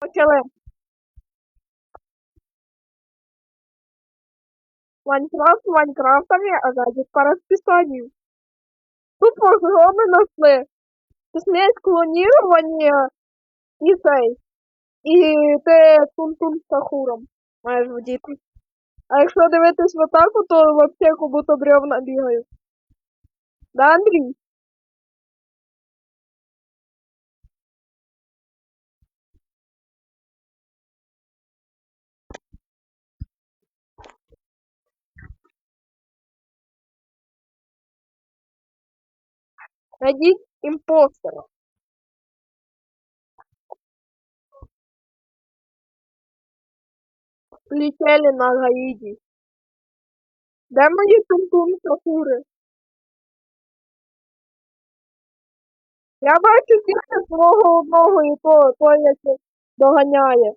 Почали. Майнкрафт Майнкрафтами, а сзади по расписанию. Тупо що ми нашли? Смесь клонирование і цей. І ти тун-тун з сахуром маєш водіти. А якщо дивитись в атаку, то вообще як будто бревна бігають. Да, Андрій? Найдіть імпостера. Летели на Гаїді. Де мої тун-тун сахури? Я бачу тільки свого одного і то, то як доганяє.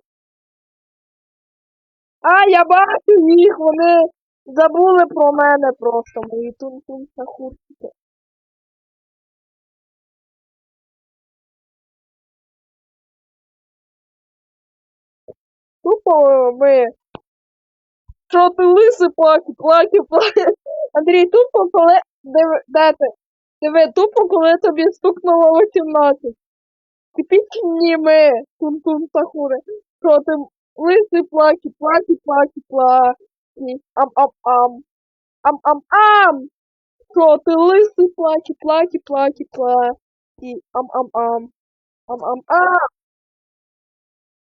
А, я бачу їх, вони забули про мене просто, мої тун-тун сахурчики. Тупо ми. Що ти лисий плаки, плаки, плаки. Андрій, тупо коли. Диви, де? Диви, тупо коли тобі стукнуло 18. Типічні ми, тун-тун сахури. Що ти лисий плаки, плаки, плаки, плаки. Ам-ам-ам. Ам-ам-ам. Що ти лисий плаки, плаки, плаки, плаки. Ам-ам-ам. Ам-ам-ам.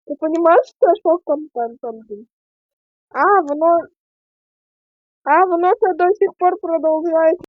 Ти розумієш, що що контентом? А, воно. А, воно це до сих пор продовжує